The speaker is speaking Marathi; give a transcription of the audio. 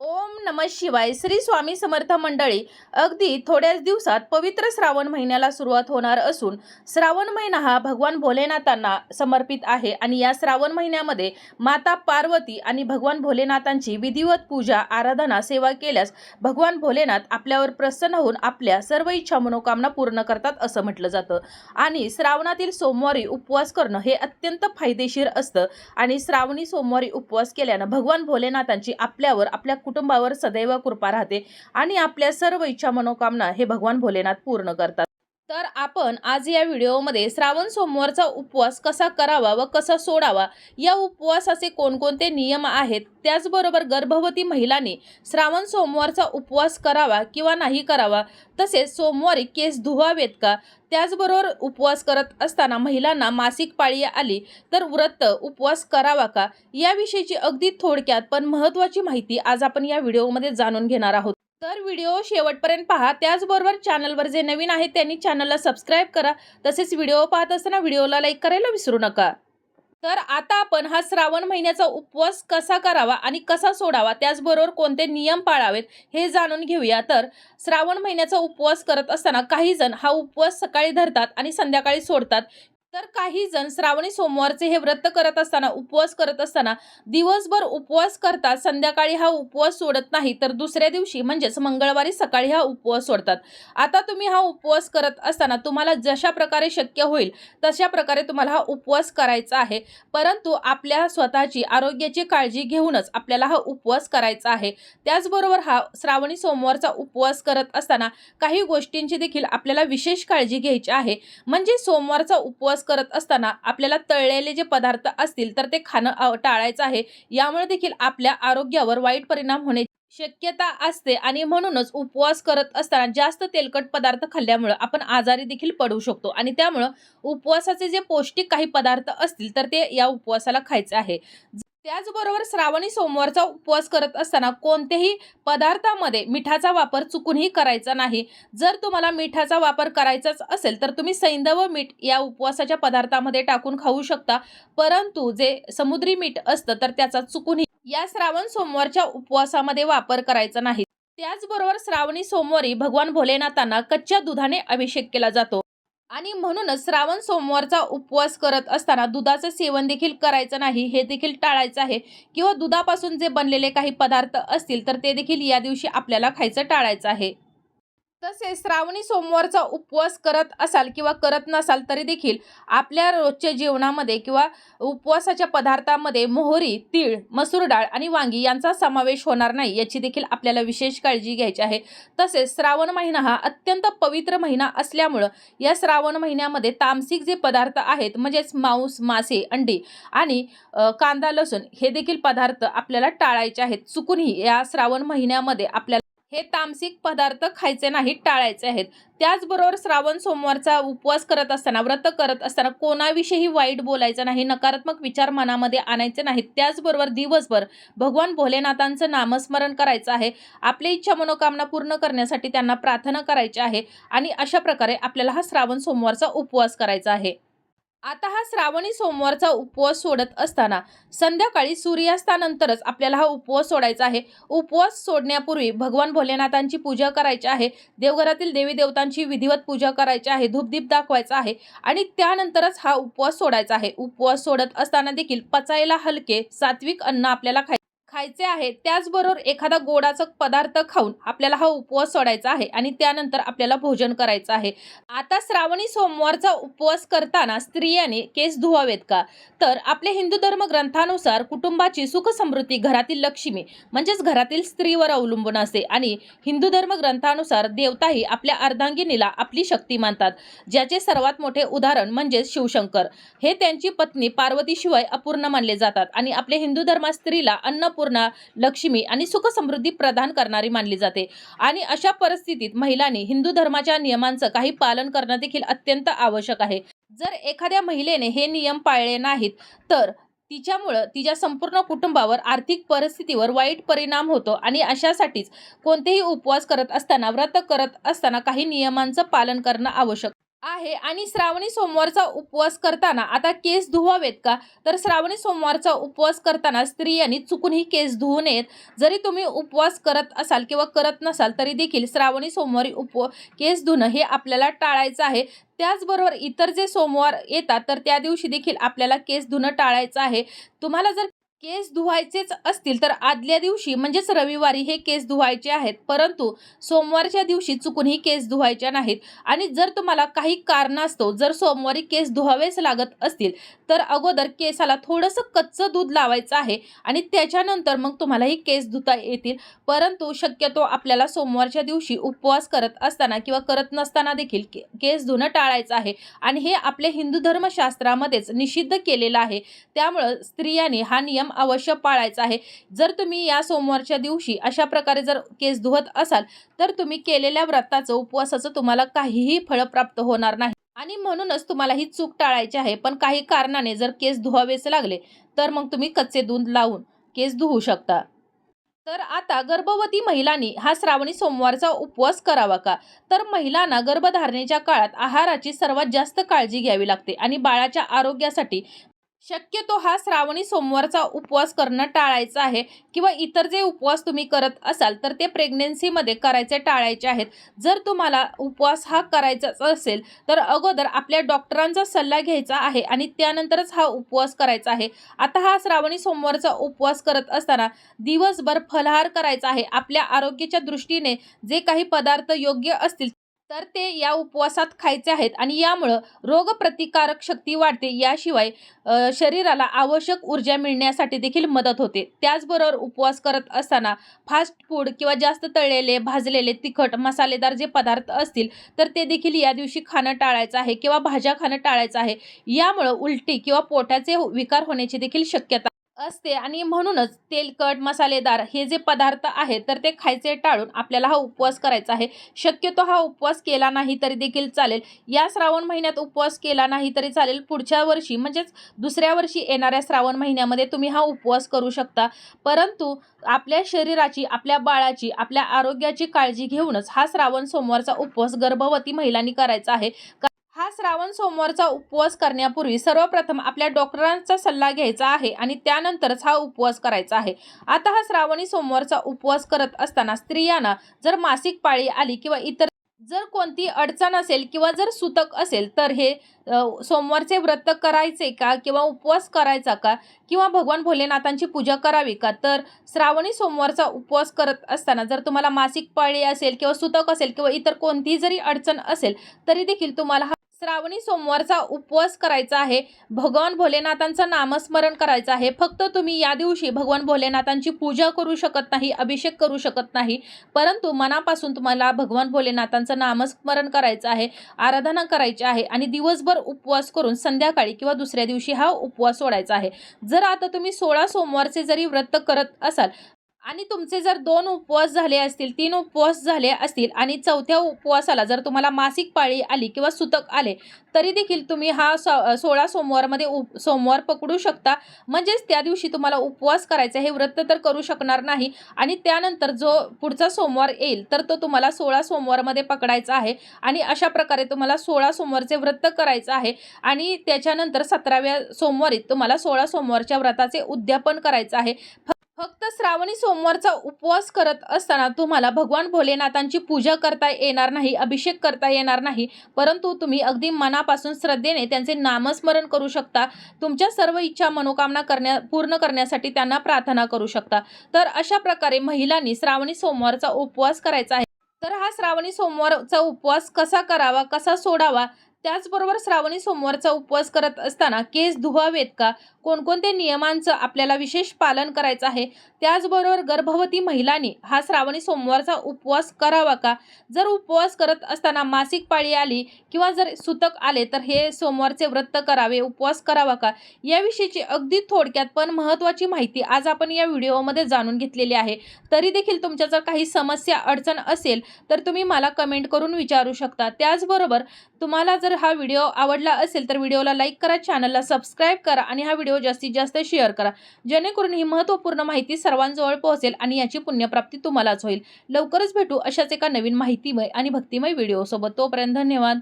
ओम नम शिवाय. श्री स्वामी समर्थ मंडळी अगदी थोड्याच दिवसात पवित्र श्रावण महिन्याला सुरुवात होणार असून श्रावण महिना हा भगवान भोलेनाथांना समर्पित आहे आणि या श्रावण महिन्यामध्ये माता पार्वती आणि भगवान भोलेनाथांची विधिवत पूजा आराधना सेवा केल्यास भगवान भोलेनाथ आपल्यावर प्रसन्न होऊन आपल्या सर्व इच्छा मनोकामना पूर्ण करतात असं म्हटलं जातं. आणि श्रावणातील सोमवारी उपवास करणं हे अत्यंत फायदेशीर असतं आणि श्रावणी सोमवारी उपवास केल्यानं भगवान भोलेनाथांची आपल्यावर आपल्या कुटुंबावर सदैव कृपा राहते आणि आपल्या सर्व इच्छा मनोकामना हे भगवान भोलेनाथ पूर्ण करतात. तर आपण आज या व्हिडिओमध्ये श्रावण सोमवारचा उपवास कसा करावा व कसा सोडावा या उपवासाचे कोणकोणते नियम आहेत त्याचबरोबर गर्भवती महिलांनी श्रावण सोमवारचा उपवास करावा किंवा नाही करावा तसेच सोमवारी केस धुवावेत का त्याचबरोबर उपवास करत असताना महिलांना मासिक पाळी आली तर व्रत उपवास करावा का याविषयीची अगदी थोडक्यात पण महत्त्वाची माहिती आज आपण या व्हिडिओमध्ये जाणून घेणार आहोत. तर व्हिडिओ शेवटपर्यंत पहा. त्याचबरोबर चॅनलवर जे नवीन आहेत त्यांनी चॅनलला सबस्क्राईब करा. तसेच व्हिडिओ पाहत असताना व्हिडिओला लाईक करायला विसरू नका. तर आता आपण हा श्रावण महिन्याचा उपवास कसा करावा आणि कसा सोडावा त्याचबरोबर कोणते नियम पाळावेत हे जाणून घेऊया. तर श्रावण महिन्याचा उपवास करत असताना काही जण हा उपवास सकाळी धरतात आणि संध्याकाळी सोडतात. तर काही जण श्रावणी सोमवारचे हे व्रत करत असताना उपवास करत असताना दिवसभर उपवास करतात. संध्याकाळी हा उपवास सोडत नाही तर दुसऱ्या दिवशी म्हणजेच मंगळवारी सकाळी हा उपवास सोडतात. आता तुम्ही हा उपवास करत असताना तुम्हाला जशा प्रकारे शक्य होईल तशा प्रकारे तुम्हाला हा उपवास करायचा आहे. परंतु आपल्या स्वतःची आरोग्याची काळजी घेऊनच आपल्याला हा उपवास करायचा आहे. त्याचबरोबर हा श्रावणी सोमवारचा उपवास करत असताना काही गोष्टींची देखील आपल्याला विशेष काळजी घ्यायची आहे. म्हणजे सोमवारचा उपवास करत असताना आपल्याला तळलेले जे पदार्थ असतील तर ते खाणं टाळायचं आहे. यामुळे देखील आपल्या आरोग्यावर वाईट परिणाम होणे शक्यता असते. आणि म्हणूनच उपवास करत असताना जास्त तेलकट पदार्थ खाल्ल्यामुळं आपण आजारी देखील पडू शकतो. आणि त्यामुळं उपवासाचे जे पौष्टिक काही पदार्थ असतील तर ते या उपवासाला खायचे आहे. त्याचबरोबर श्रावणी सोमवारचा उपवास करत असताना कोणत्याही पदार्थामध्ये मिठाचा वापर चुकूनही करायचा नाही. जर तुम्हाला मिठाचा वापर करायचाच असेल तर तुम्ही सैंधव मीठ या उपवासाच्या पदार्थामध्ये टाकून खाऊ शकता. परंतु जे समुद्री मीठ असतं तर त्याचा चुकूनही या श्रावण सोमवारच्या उपवासामध्ये वापर करायचा नाही. त्याचबरोबर श्रावणी सोमवारी भगवान भोलेनाथांना कच्च्या दुधाने अभिषेक केला जातो. आणि म्हणूनच श्रावण सोमवारचा उपवास करत असताना दुधाचं सेवन देखील करायचं नाही हे देखील टाळायचं आहे. किंवा दुधापासून जे बनलेले काही पदार्थ असतील तर ते देखील या दिवशी आपल्याला खायचं टाळायचं आहे. तसेच श्रावणी सोमवारचा उपवास करत असाल किंवा करत नसाल तरी देखील आपल्या रोजच्या जेवणामध्ये किंवा उपवासाच्या पदार्थामध्ये मोहरी तीळ मसूर डाळ आणि वांगी यांचा समावेश होणार नाही याची देखील आपल्याला विशेष काळजी घ्यायची आहे. तसेच श्रावण महिना हा अत्यंत पवित्र महिना असल्यामुळं या श्रावण महिन्यामध्ये तामसिक जे पदार्थ आहेत म्हणजेच मांस मासे अंडी आणि कांदा लसूण हे देखील पदार्थ आपल्याला टाळायचे आहेत. चुकूनही या श्रावण महिन्यामध्ये आपल्याला हे तामसिक पदार्थ खायचे नाहीत टाळायचे आहेत. त्याचबरोबर श्रावण सोमवारचा उपवास करत असताना व्रत करत असताना कोणाविषयी वाईट बोलायचं नाही नकारात्मक विचार मनामध्ये आणायचे नाहीत त्याचबरोबर दिवसभर भगवान भोलेनाथांचं नामस्मरण करायचं आहे. आपली इच्छा मनोकामना पूर्ण करण्यासाठी त्यांना प्रार्थना करायची आहे आणि अशा प्रकारे आपल्याला हा श्रावण सोमवारचा उपवास करायचा आहे. आता हा श्रावणी सोमवारचा उपवास सोडत असताना संध्याकाळी सूर्यास्तानंतरच आपल्याला हा उपवास सोडायचा आहे. उपवास सोडण्यापूर्वी भगवान भोलेनाथांची पूजा करायची आहे. देवघरातील देवी देवतांची विधिवत पूजा करायची आहे. धूपदीप दाखवायचा आहे आणि त्यानंतरच हा उपवास सोडायचा आहे. उपवास सोडत असताना देखील पचायला हलके सात्विक अन्न आपल्याला खायचं खायचे आहे त्याचबरोबर एखादा गोडाचा पदार्थ खाऊन आपल्याला हा उपवास सोडायचा आहे आणि त्यानंतर आपल्याला भोजन करायचं आहे. आता श्रावणी सोमवारचा उपवास करताना स्त्रियांनी केस धुवावेत का? तर आपल्या हिंदू धर्म ग्रंथानुसार कुटुंबाची सुखसमृद्धी घरातील लक्ष्मी म्हणजेच घरातील स्त्रीवर अवलंबून असते आणि हिंदू धर्म ग्रंथानुसार देवताही आपल्या अर्धांगिनीला आपली शक्ती मानतात ज्याचे सर्वात मोठे उदाहरण म्हणजेच शिवशंकर. हे त्यांची पत्नी पार्वतीशिवाय अपूर्ण मानले जातात आणि आपल्या हिंदू धर्मात स्त्रीला अन्न अन्नपूर्णा लक्ष्मी आणि सुख समृद्धी प्रदान करणारी मानली जाते. आणि अशा परिस्थितीत महिलांनी हिंदू धर्माच्या नियमांचं काही पालन करणं देखील अत्यंत आवश्यक आहे. जर एखाद्या महिलेने हे नियम पाळले नाहीत तर तिच्यामुळं तिच्या संपूर्ण कुटुंबावर आर्थिक परिस्थितीवर वाईट परिणाम होतो आणि अशासाठीच कोणतेही उपवास करत असताना व्रत करत असताना काही नियमांचं पालन करणं आवश्यक आहे. आणि श्रावणी सोमवारचा उपवास करताना आता केस धुवावेत का? तर श्रावणी सोमवारचा उपवास करताना स्त्रियांनी चुकूनही केस धुवू नयेत. जरी तुम्ही उपवास करत असाल किंवा करत नसाल तरी देखील श्रावणी सोमवारी उप केस धुणं हे आपल्याला टाळायचं आहे. त्याचबरोबर इतर जे सोमवार येतात तर त्या दिवशी देखील आपल्याला केस धुणं टाळायचं आहे. तुम्हाला जर केस धुवायचेच असतील तर आदल्या दिवशी म्हणजेच रविवारी हे केस धुवायचे आहेत. परंतु सोमवारच्या दिवशी चुकूनही केस धुवायच्या नाहीत. आणि जर तुम्हाला काही कारणास्तव जर सोमवारी केस धुवावेच लागत असतील तर अगोदर केसाला थोडंसं कच्चं दूध लावायचं आहे आणि त्याच्यानंतर मग तुम्हालाही केस धुता येतील. परंतु शक्यतो आपल्याला सोमवारच्या दिवशी उपवास करत असताना किंवा करत नसताना देखील के केस धुणं टाळायचं आहे. आणि हे आपल्या हिंदू धर्मशास्त्रामध्येच निषिद्ध केलेलं आहे. त्यामुळं स्त्रियांनी हा नियम अवश्य पाळायचा आहे. जर तुम्ही या सोमवारच्या दिवशी अशा प्रकारे जर केस धुवत असाल तर तुम्ही केलेल्या व्रताचं उपवासाचं तुम्हाला काहीही फळ प्राप्त होणार नाही. आणि म्हणूनच तुम्हाला ही चूक टाळायची आहे. पण काही कारणाने जर केस धुवावेच लागले तर मग तुम्ही कच्चे दूध लावून केस धुवू शकता. तर आता गर्भवती महिलांनी हा श्रावणी सोमवारचा उपवास करावा का? तर महिलांना गर्भधारणेच्या काळात आहाराची सर्वात जास्त काळजी घ्यावी लागते आणि बाळाच्या आरोग्यासाठी शक्यतो हा श्रावणी सोमवारचा उपवास करणं टाळायचा आहे किंवा इतर जे उपवास तुम्ही करत असाल तर ते प्रेग्नेन्सीमध्ये करायचे टाळायचे आहेत. जर तुम्हाला उपवास हा करायचाच असेल तर अगोदर आपल्या डॉक्टरांचा सल्ला घ्यायचा आहे आणि त्यानंतरच हा उपवास करायचा आहे. आता हा श्रावणी सोमवारचा उपवास करत असताना दिवसभर फलहार करायचा आहे. आपल्या आरोग्याच्या दृष्टीने जे काही पदार्थ योग्य असतील तर ते या उपवासात खायचे आहेत आणि यामुळं रोगप्रतिकारक शक्ती वाढते. याशिवाय शरीराला आवश्यक ऊर्जा मिळण्यासाठी देखील मदत होते. त्याचबरोबर उपवास करत असताना फास्ट फूड किंवा जास्त तळलेले भाजलेले तिखट मसालेदार जे पदार्थ असतील तर ते देखील या दिवशी खाणं टाळायचं आहे किंवा भाज्या खाणं टाळायचं आहे. यामुळं उलटी किंवा पोटाचे विकार होण्याची देखील शक्यता असते. आणि म्हणूनच तेलकट मसालेदार हे जे पदार्थ आहेत तर ते खायचे टाळून आपल्याला हा उपवास करायचा आहे. शक्यतो हा उपवास केला नाही तरी देखील चालेल. या श्रावण महिन्यात उपवास केला नाही तरी चालेल. पुढच्या वर्षी म्हणजेच दुसऱ्या वर्षी येणाऱ्या श्रावण महिन्यामध्ये तुम्ही हा उपवास करू शकता. परंतु आपल्या शरीराची आपल्या बाळाची आपल्या आरोग्याची काळजी घेऊनच हा श्रावण सोमवारचा उपवास गर्भवती महिलांनी करायचा आहे. हा श्रावण सोमवारचा उपवास करण्यापूर्वी सर्वप्रथम आपल्या डॉक्टरांचा सल्ला घ्यायचा आहे आणि त्यानंतरच हा उपवास करायचा आहे. आता हा श्रावणी सोमवारचा उपवास करत असताना स्त्रियांना जर मासिक पाळी आली किंवा इतर जर कोणती अडचण असेल किंवा जर सुतक असेल तर हे सोमवारचे व्रत करायचे का किंवा उपवास करायचा का किंवा भगवान भोलेनाथांची पूजा करावी का? तर श्रावणी सोमवारचा उपवास करत असताना जर तुम्हाला मासिक पाळी असेल किंवा सुतक असेल किंवा इतर कोणतीही जरी अडचण असेल तरी देखील तुम्हाला हा श्रावणी सोमवारचा उपवास करायचा आहे. भगवान भोलेनाथांचं नामस्मरण करायचं आहे. फक्त तुम्ही या दिवशी भगवान भोलेनाथांची पूजा करू शकत नाही अभिषेक करू शकत नाही. परंतु मनापासून तुम्हाला भगवान भोलेनाथांचं नामस्मरण करायचं आहे आराधना करायची आहे आणि दिवसभर उपवास करून संध्याकाळी किंवा दुसऱ्या दिवशी हा उपवास सोडायचा आहे. जर आता तुम्ही सोळा सोमवारचे जरी व्रत करत असाल आणि तुमचे जर दोन उपवास झाले असतील तीन उपवास झाले असतील आणि चौथ्या उपवासाला जर तुम्हाला मासिक पाळी आली किंवा सुतक आले तरी देखील तुम्ही हा सो सोळा सोमवारमध्ये उप सोमवार पकडू शकता. म्हणजेच त्या दिवशी तुम्हाला उपवास करायचा हे व्रत तर करू शकणार नाही. आणि त्यानंतर जो पुढचा सोमवार येईल तर तो तुम्हाला सोळा सोमवारमध्ये पकडायचा आहे. आणि अशा प्रकारे तुम्हाला सोळा सोमवारचे व्रत करायचं आहे. आणि त्याच्यानंतर सतराव्या सोमवारी तुम्हाला सोळा सोमवारच्या व्रताचे उद्यापन करायचं आहे. फ- फक्त श्रावणी सोमवारचा उपवास करत असताना तुम्हाला भगवान भोलेनाथांची पूजा करता येणार नाही अभिषेक करता येणार नाही परंतु तुम्ही अगदी मनापासून श्रद्धेने त्यांचे नामस्मरण करू शकता. तुमच्या सर्व इच्छा मनोकामना करण्या पूर्ण करण्यासाठी त्यांना प्रार्थना करू शकता. तर अशा प्रकारे महिलांनी श्रावणी सोमवारचा उपवास करायचा आहे. तर हा श्रावणी सोमवारचा उपवास कसा करावा कसा सोडावा? त्याचबरोबर श्रावणी सोमवारचा उपवास करत असताना केस धुवावेत का कोणकोणत्या नियमांचं आपल्याला विशेष पालन करायचं आहे त्याचबरोबर गर्भवती महिलांनी हा श्रावणी सोमवारचा उपवास करावा का? जर उपवास करत असताना मासिक पाळी आली किंवा जर सुतक आले तर हे सोमवारचे व्रत करावे उपवास करावा का? याविषयीची अगदी थोडक्यात पण महत्त्वाची माहिती आज आपण या व्हिडिओमध्ये जाणून घेतलेली आहे. तरी देखील तुमच्या जर काही समस्या अडचण असेल तर तुम्ही मला कमेंट करून विचारू शकता. त्याचबरोबर तुम्हाला जर हा व्हिडिओ आवडला असेल तर व्हिडिओला लाईक करा चॅनलला सबस्क्राईब करा आणि हा व्हिडिओ व्हिडिओ जास्तीत जास्त शेअर करा. जेणेकरून ही महत्त्वपूर्ण माहिती सर्वांजवळ पोहोचेल आणि याची पुण्यप्राप्ती तुम्हालाच होईल. लवकरच भेटू अशाच एका नवीन माहितीमय आणि भक्तिमय व्हिडिओसोबत तोपर्यंत धन्यवाद.